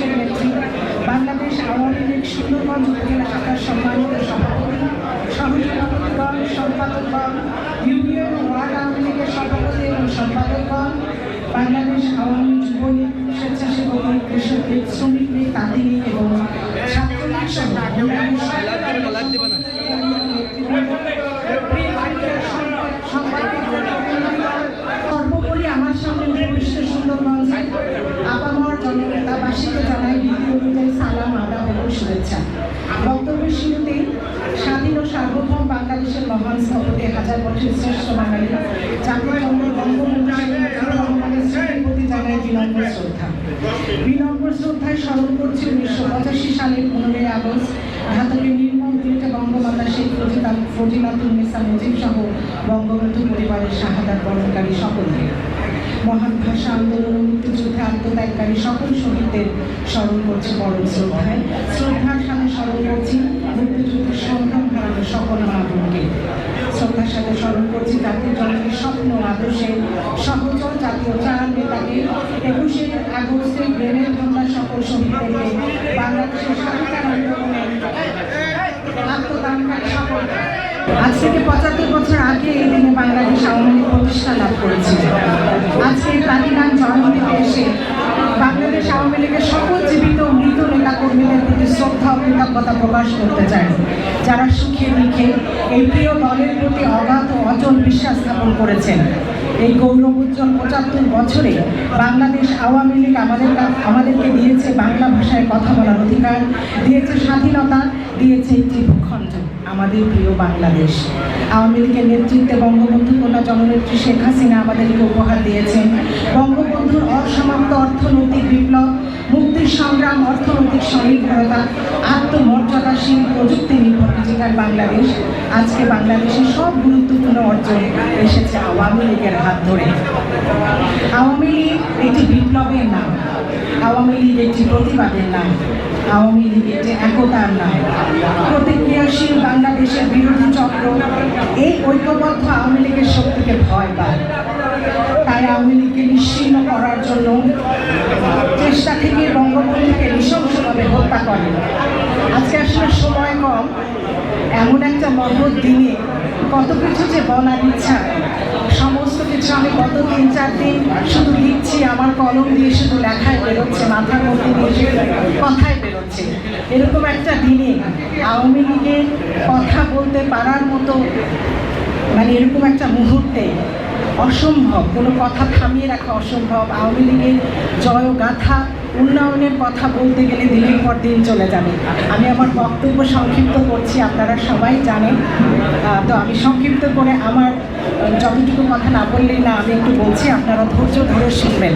মানুষের নেত্রী বাংলাদেশ আওয়ামী লীগ সুন্দরগঞ্জ উপজেলা শাখার সম্মানিত সভাপতি, সহসভাপতিগণ, সম্পাদকগণ, ইউনিয়ন ওয়ার্ড আওয়ামী লীগের সভাপতি এবং সম্পাদকগণ, বাংলাদেশ আওয়ামী যুবলীগ, স্বেচ্ছাসেবক কৃষক শ্রমিক লীগ তাঁতি লীগ এবং ছাত্রলীগ সহ অন্যান্য সর্বোপরি আমার সামনে উপবিষ্ট সুন্দরগঞ্জে আপামর জনতাবাসীকে জানাই রীতি অনুযায়ী সালাম আদা এবং শুভেচ্ছা বক্তব্যের শুরুতে স্বাধীন ও সার্বভৌম বাংলাদেশের মহান স্থপতি হাজার বছর শ্রেষ্ঠ বাঙালি জাতির জন্ম বঙ্গবন্ধু শেখ মুজিবুর রহমানের স্মৃতির প্রতি সকলকে। মহান আন্দোলন ও মুক্তিযুদ্ধে আত্মত্যাগকারী সকল শহীদদের স্মরণ করছি পরম শ্রদ্ধায়। শ্রদ্ধার সাথে মুক্তিযুদ্ধের বোনকে। শ্রদ্ধার সাথে স্মরণ করছি জাতির জনকের স্বপ্ন, আদর্শে সহচর জাতীয় চার নেতাকে একুশে আগস্টে গ্রেনেড হামলা সকল শহীদদেরকে বাংলাদেশের স্বাধীনতা সকল। আজ থেকে পঁচাত্তর বছর আগে এই দিনে বাংলাদেশ আওয়ামী লীগ প্রতিষ্ঠা লাভ করেছিল আজকে প্লাটিনাম জন্মদিনে এসে বাংলাদেশ আওয়ামী লীগের সকল জীবিত মৃত নেতা কর্মীদের প্রতি শ্রদ্ধা ও কৃতজ্ঞতা প্রকাশ করতে চাই। যারা সুখে, দুঃখে এই প্রিয় দলের প্রতি অগাধ অচল বিশ্বাস স্থাপন করেছেন। এই গৌরব উজ্জ্বল পঁচাত্তর বছরে বাংলাদেশ আওয়ামী লীগ আমাদের আমাদেরকে দিয়েছে বাংলা ভাষায় কথা বলার অধিকার, দিয়েছে স্বাধীনতা, দিয়েছে একটি ভূখণ্ড, আমাদের প্রিয় বাংলাদেশ। আওয়ামী লীগের নেতৃত্বে বঙ্গবন্ধু কন্যা জননেত্রী শেখ হাসিনা আমাদেরকে উপহার দিয়েছেন। বঙ্গবন্ধুর অসমাপ্ত অর্থনৈতিক বিপ্লব সংগ্রাম, অর্থনৈতিক স্বনির্ভরতা আত্মমর্যাদাশীল প্রযুক্তি নির্ভর ডিজিটাল বাংলাদেশ। আজকে বাংলাদেশের সব গুরুত্বপূর্ণ অর্জন এসেছে আওয়ামী লীগের হাত ধরে। আওয়ামী লীগ একটি বিপ্লবের নাম, আওয়ামী লীগ একটি প্রতিবাদের নাম, আওয়ামী লীগ একটি একতার নাম। প্রতিক্রিয়াশীল বাংলাদেশের বিরোধী চক্র, এই ঐক্যবদ্ধ আওয়ামী লীগের শক্তিকে ভয় পায়। তাই আওয়ামী লীগকে নিশ্চিহ্ন করার জন্য চেষ্টা থেকে বঙ্গবন্ধুকে নৃশংসভাবে হত্যা করে। আজকে আসলে সময় কম। এমন একটা মহৎ দিনে কত কিছু যে বলার ইচ্ছা, সমস্ত কিছু আমি গত তিন, চার দিন শুধু লিখছি, আমার কলম দিয়ে শুধু লেখায় বেরোচ্ছে, মাথার মধ্যে দিয়ে শুধু কথায় বেরোচ্ছে। এরকম একটা দিনে আওয়ামী লীগের কথা বলতে পারার মতো মানে এরকম একটা মুহূর্তে অসম্ভব, কোনো কথা থামিয়ে রাখা অসম্ভব। আওয়ামী লীগের জয়গাথা উন্নয়নের কথা বলতে গেলে দিনের পর দিন চলে যাবে। আমি আমার বক্তব্য সংক্ষিপ্ত করছি, আপনারা সবাই জানেন। তো আমি সংক্ষিপ্ত করে আমার যতটুকু কথা না বললেই না, আমি একটু বলছি, আপনারা ধৈর্য ধরে শুনবেন।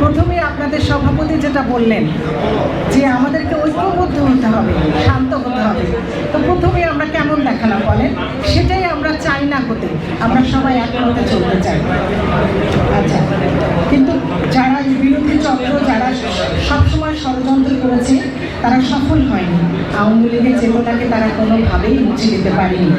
প্রথমে আপনাদের সভাপতি যেটা বললেন, যে আমাদেরকে ঐক্যবদ্ধ হতে হবে, শান্ত হতে হবে। তো প্রথমে আমরা কেমন দেখালাম বলেন? সেটাই আমরা চাই না হতে আমরা সবাই একমতে চলতে চাই। আচ্ছা কিন্তু যারা এই বিরোধী চক্র, যারা সবসময় ষড়যন্ত্র করেছে, তারা সফল হয়নি। আওয়ামী লীগের চেতনাকে তারা কোনোভাবেই মুছে দিতে পারেনি।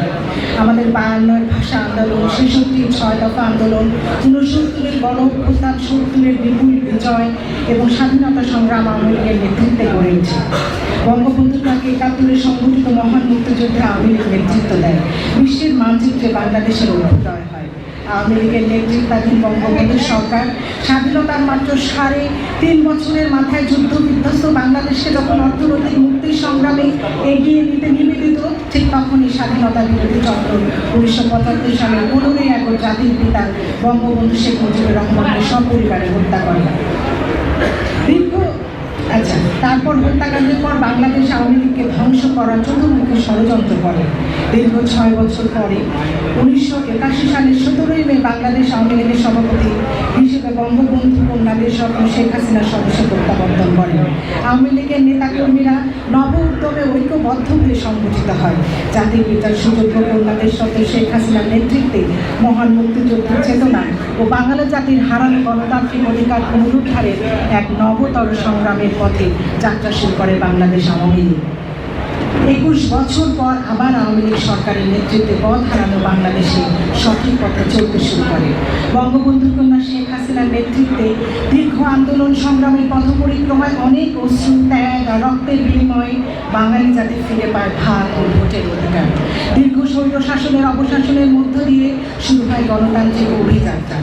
আমাদের বায়ান্নর ভাষা আন্দোলন ছেষট্টি ছয় দফা আন্দোলন, ঊনসত্তরের গণ অভ্যুত্থান সত্তরের বিপুল বিজয় এবং স্বাধীনতা সংগ্রাম আওয়ামী লীগের নেতৃত্বে গড়ে উঠে বঙ্গবন্ধু তাকে একাত্তরে সংগঠিত মহান মুক্তিযুদ্ধে আওয়ামী লীগ নেতৃত্ব দেয়। বিশ্বের মানচিত্রে বাংলাদেশের অভ্যুদয় হয়। আওয়ামী লীগের নেতৃত্বাধীন বঙ্গবন্ধু সরকার স্বাধীনতার মাত্র সাড়ে তিন বছরের মাথায় যুদ্ধ বিধ্বস্ত বাংলাদেশকে যখন অর্থনৈতিক মুক্তির সংগ্রামে এগিয়ে নিতে নিবেদিত, ঠিক তখনই স্বাধীনতা বিরোধী চক্র উনিশশো পঁচাত্তর সালে পনেরোই আগস্ট জাতির পিতা বঙ্গবন্ধু শেখ মুজিবুর রহমানকে সপরিবারে হত্যা করে। দীর্ঘ আচ্ছা তারপর হত্যাকাণ্ডের পর বাংলাদেশ আওয়ামী লীগকে ধ্বংস করার চতুর্মুখী ষড়যন্ত্র করে। দীর্ঘ ছয় বছর পরে, উনিশশো একাশি সালের সতেরোই মে বাংলাদেশ আওয়ামী লীগের সভাপতি হিসেবে বঙ্গবন্ধু কন্যাদের স্বপ্ন শেখ হাসিনার সদস্য প্রত্যাবর্তন করেন। আওয়ামী লীগের নেতাকর্মীরা নব উদ্যমে ঐক্যবদ্ধ হয়ে সংগঠিত হয়। জাতির পিতার সুযোগ্য কন্যাদের স্বপ্ন শেখ হাসিনার নেতৃত্বে মহান মুক্তিযুদ্ধের চেতনা ও বাঙালি জাতির হারানো গণতান্ত্রিক অধিকার পুনরুদ্ধারের এক নবতর সংগ্রামের পথে যাত্রা শুরু করে বাংলাদেশ আওয়ামী লীগ। একুশ বছর পর আবার আওয়ামী লীগ সরকারের নেতৃত্বে পথ হারানো বাংলাদেশে সঠিক পথে চলতে শুরু করে। বঙ্গবন্ধু কন্যা শেখ হাসিনার নেতৃত্বে দীর্ঘ আন্দোলন সংগ্রামের পথ পরিক্রমায় অনেক অশ্রু, ত্যাগ আর রক্তের বিনিময়ে বাঙালি জাতি ফিরে পায় ভাগ ও ভোটের অধিকার। দীর্ঘ স্বৈর শাসনের অবশাসনের মধ্য দিয়ে শুরু হয় গণতান্ত্রিক অভিযাত্রা।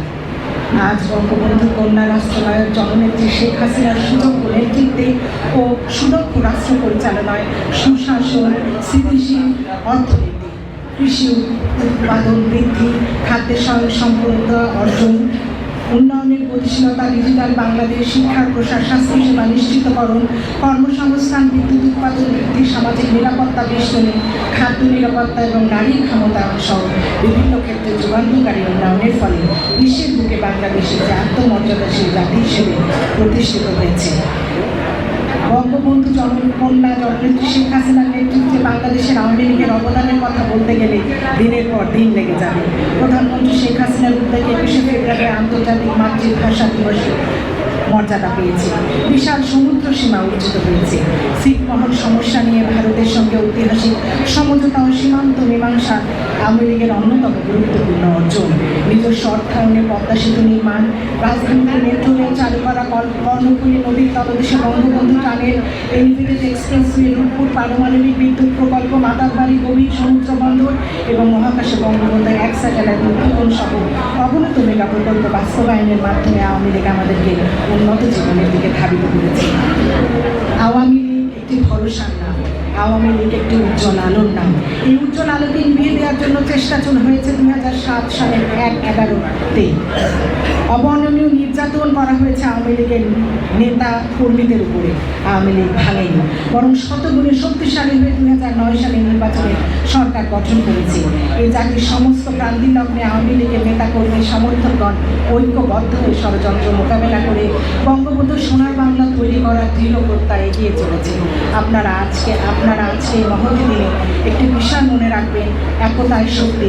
আজ বঙ্গবন্ধু কন্যা রাষ্ট্রনায়ক জননেত্রী শেখ হাসিনার সুদক্ষ নেতৃত্বে ও সুদক্ষ রাষ্ট্র পরিচালনায় সুশাসন স্থিতিশীল অর্থনীতি, কৃষি উৎপাদন বৃদ্ধি খাদ্যের সম্পূর্ণ অর্জন উন্নয়নের গতিশীলতা ডিজিটাল বাংলাদেশ শিক্ষার প্রসার, স্বাস্থ্যসেবা, নিশ্চিতকরণ, কর্মসংস্থান, বিদ্যুৎ উৎপাদন বৃদ্ধি সামাজিক নিরাপত্তা, বেষ্টনী, খাদ্য নিরাপত্তা এবং নারীর ক্ষমতা সহ বিভিন্ন ক্ষেত্রে যুগান্তকারী উন্নয়নের ফলে বিশ্বের বুকে বাংলাদেশের যে আত্মমর্যাদাশীল জাতি হিসেবে প্রতিষ্ঠিত হয়েছে। বঙ্গবন্ধু জনকন্যা নেতৃত্বে বাংলাদেশের আওয়ামী লীগের অবদানের কথা বলতে গেলে দিনের পর দিন লেগে যাবে। প্রধানমন্ত্রী শেখ হাসিনার উদ্যোগে একুশে ফেব্রুয়ারি আন্তর্জাতিক মাতৃভাষা দিবসে। মর্যাদা পেয়েছে। বিশাল সমুদ্র সীমা অর্জিত হয়েছে। ছিটমহল সমস্যা নিয়ে ভারতের সঙ্গে ঐতিহাসিক সমঝোতা ও সীমান্ত মীমাংসা আওয়ামী লীগের অন্যতম গুরুত্বপূর্ণ অর্জন। নিজস্ব অর্থায়নে পদ্মা সেতু নির্মাণ, রাজধানীতে মেট্রো রেল চালু করা কর্ণফুলী নদীর তলদেশে Bangabandhu tunnel elevated expressway Rooppur পারমাণবিক বিদ্যুৎ প্রকল্প মাতারবাড়ি গভীর সমুদ্র বন্দর এবং মহাকাশে বঙ্গবন্ধুর এক স্যাটেলাইট উৎক্ষেপণ সহ অবনত মেগা প্রকল্প বাস্তবায়নের মাধ্যমে আওয়ামী লীগ আমাদেরকে উন্নত জীবনের দিকে ধাবিত করেছে। আওয়ামী লীগ একটি ভরসার নাম আওয়ামী লীগ একটি উজ্জ্বল আলোর নাম। এই উজ্জ্বল আলোকে নিভিয়ে দেওয়ার জন্য চেষ্টা চল হয়েছে দুই হাজার সাত সালের এক এগারোতে। অবর্ণনীয় নির্যাতন করা হয়েছে আওয়ামী লীগের নেতা কর্মীদের উপরে। আওয়ামী লীগ ভাঙেনি বরং শতগুণে শক্তিশালী হয়ে দুই হাজার নয় সালে নির্বাচনে সরকার গঠন করেছে। এই জাতির সমস্ত ক্রান্তি লগ্নে আওয়ামী লীগের নেতা কর্মী সমর্থকগণ ঐক্যবদ্ধ হয়ে ষড়যন্ত্র মোকাবেলা করে বঙ্গবন্ধু সোনার বাংলা তৈরি করার দৃঢ় প্রত্যয় এগিয়ে চলেছে। আপনারা আজকে আপনারা আজকে এই মহৎ দিনে একটি বিষয় মনে রাখবেন একতায় শক্তি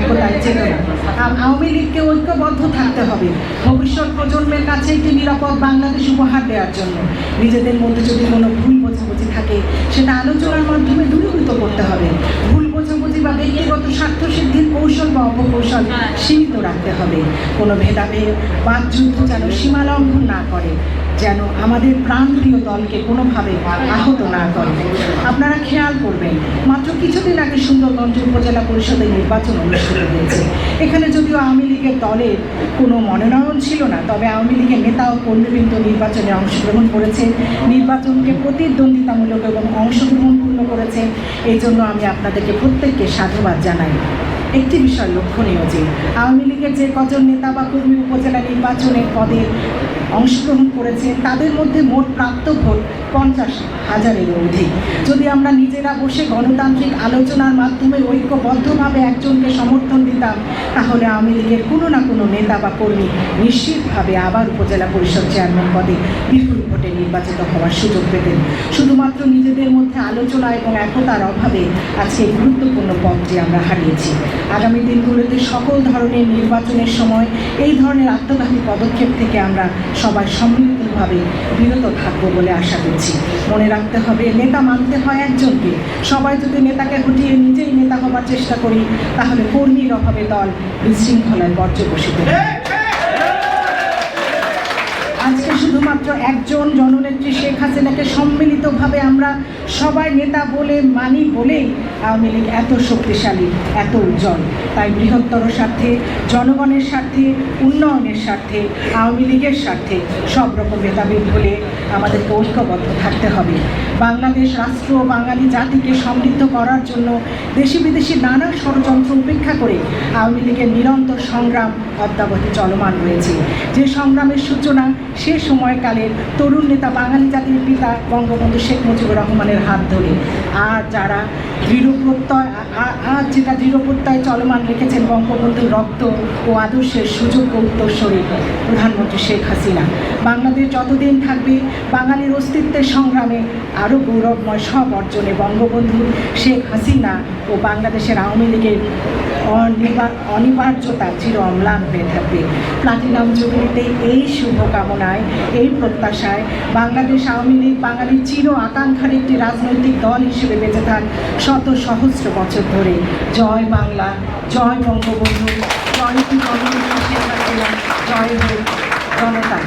একতায় চেতনা। আওয়ামী লীগকে ঐক্যবদ্ধ থাকতে হবে। ভবিষ্যৎ প্রজন্মের কাছে একটি নিরাপদ বাংলাদেশ উপহার দেওয়ার জন্য। নিজেদের মধ্যে যদি কোনো ভুল বোঝাবুঝি থাকে, সেটা আলোচনার মাধ্যমে দূরীভূত করতে হবে। ভুল বোঝাবুঝি বা ব্যক্তিগত স্বার্থ সিদ্ধির কৌশল বা অপকৌশল সীমিত রাখতে হবে। কোনো ভেদাভেদ বাকযুদ্ধ যেন সীমা লঙ্ঘন না করে। যেন আমাদের প্রাণপ্রিয় দলকে কোনোভাবে আহত না করে। আপনারা খেয়াল করবেন, মাত্র কিছুদিন আগে সুন্দরগঞ্জ উপজেলা পরিষদের নির্বাচন অনুষ্ঠিত হয়েছে। এখানে যদিও আওয়ামী লীগের দলের কোনো মনোনয়ন ছিল না, তবে আওয়ামী লীগের নেতা ও কর্মীবৃন্দ নির্বাচনে অংশগ্রহণ করেছে, নির্বাচনকে প্রতিদ্বন্দ্বিতামূলক এবং অংশগ্রহণপূর্ণ করেছে। এই জন্য আমি আপনাদেরকে প্রত্যেককে সাধুবাদ জানাই। একটি বিষয় লক্ষণীয় যে, আওয়ামী লীগের যে কজন নেতা বা কর্মী উপজেলা নির্বাচনের পদে অংশগ্রহণ করেছে, তাদের মধ্যে মোট প্রাপ্ত ভোট পঞ্চাশ হাজারের অধিক। যদি আমরা নিজেরা বসে গণতান্ত্রিক আলোচনার মাধ্যমে ঐক্যবদ্ধভাবে একজনকে সমর্থন দিতাম, তাহলে আওয়ামী লীগের কোনো না কোনো নেতা বা কর্মী নিশ্চিতভাবে আবার উপজেলা পরিষদ চেয়ারম্যান পদে বিপুল ভোটে নির্বাচিত হওয়ার সুযোগ পেতেন। শুধুমাত্র নিজেদের মধ্যে আলোচনা এবং একতার অভাবে আজকে গুরুত্বপূর্ণ পদটি আমরা হারিয়েছি। আগামী দিনগুলোতে সকল ধরনের নির্বাচনের সময় এই ধরনের আত্মঘাতী পদক্ষেপ থেকে আমরা সবাই সম্মিলিতভাবে বিরত থাকব বলে আশা করছি। মনে রাখতে হবে, নেতা মানতে হয় একজনকে। সবাই যদি নেতাকে হটিয়ে নিজেই নেতা হবার চেষ্টা করি, তাহলে কর্মীর অভাবে দল বিশৃঙ্খলায় পর্যবসিত আজকে শুধুমাত্র একজন জননেত্রী শেখ হাসিনাকে সম্মিলিতভাবে আমরা সবাই নেতা বলে, মানি বলেই আওয়ামী লীগ এত শক্তিশালী, এত উজ্জ্বল। তাই বৃহত্তর স্বার্থে, জনগণের স্বার্থে, উন্নয়নের স্বার্থে, আওয়ামী লীগের স্বার্থে সব রকম ভেদাভেদ ভুলে আমাদেরকে ঐক্যবদ্ধ থাকতে হবে। বাংলাদেশ রাষ্ট্র বাঙালি জাতিকে সমৃদ্ধ করার জন্য দেশি বিদেশি নানা ষড়যন্ত্র উপেক্ষা করে আওয়ামী লীগের নিরন্তর সংগ্রাম অদ্যাবধি চলমান রয়েছে। যে সংগ্রামের সূচনা সে সময়কালের তরুণ নেতা বাঙালি জাতির পিতা বঙ্গবন্ধু শেখ মুজিবুর রহমানের হাত ধরে। আর যারা দৃঢ় প্রত্যয় আজ যেটা দৃঢ় চলমান রেখেছেন বঙ্গবন্ধুর রক্ত ও আদর্শের সুযোগ্য উত্তরস্বরী প্রধানমন্ত্রী শেখ হাসিনা। বাংলাদেশ যতদিন থাকবে, বাঙালির অস্তিত্বের সংগ্রামে আরও গৌরবময় সব অর্জনে বঙ্গবন্ধু শেখ হাসিনা ও বাংলাদেশের আওয়ামী লীগের অনির্বা- অনিবার্যতা চির অম্লান হয়ে থাকবে। প্লাটিনাম জুবলিতে এই শুভকামনায়, এই প্রত্যাশায় বাংলাদেশ আওয়ামী লীগ, বাঙালির চির আকাঙ্ক্ষার একটি রাজনৈতিক দল হিসেবে বেঁচে থাক শত সহস্র বছর ধরে। জয় বাংলা, জয় বঙ্গবন্ধু, জয় জয় হোক জনতা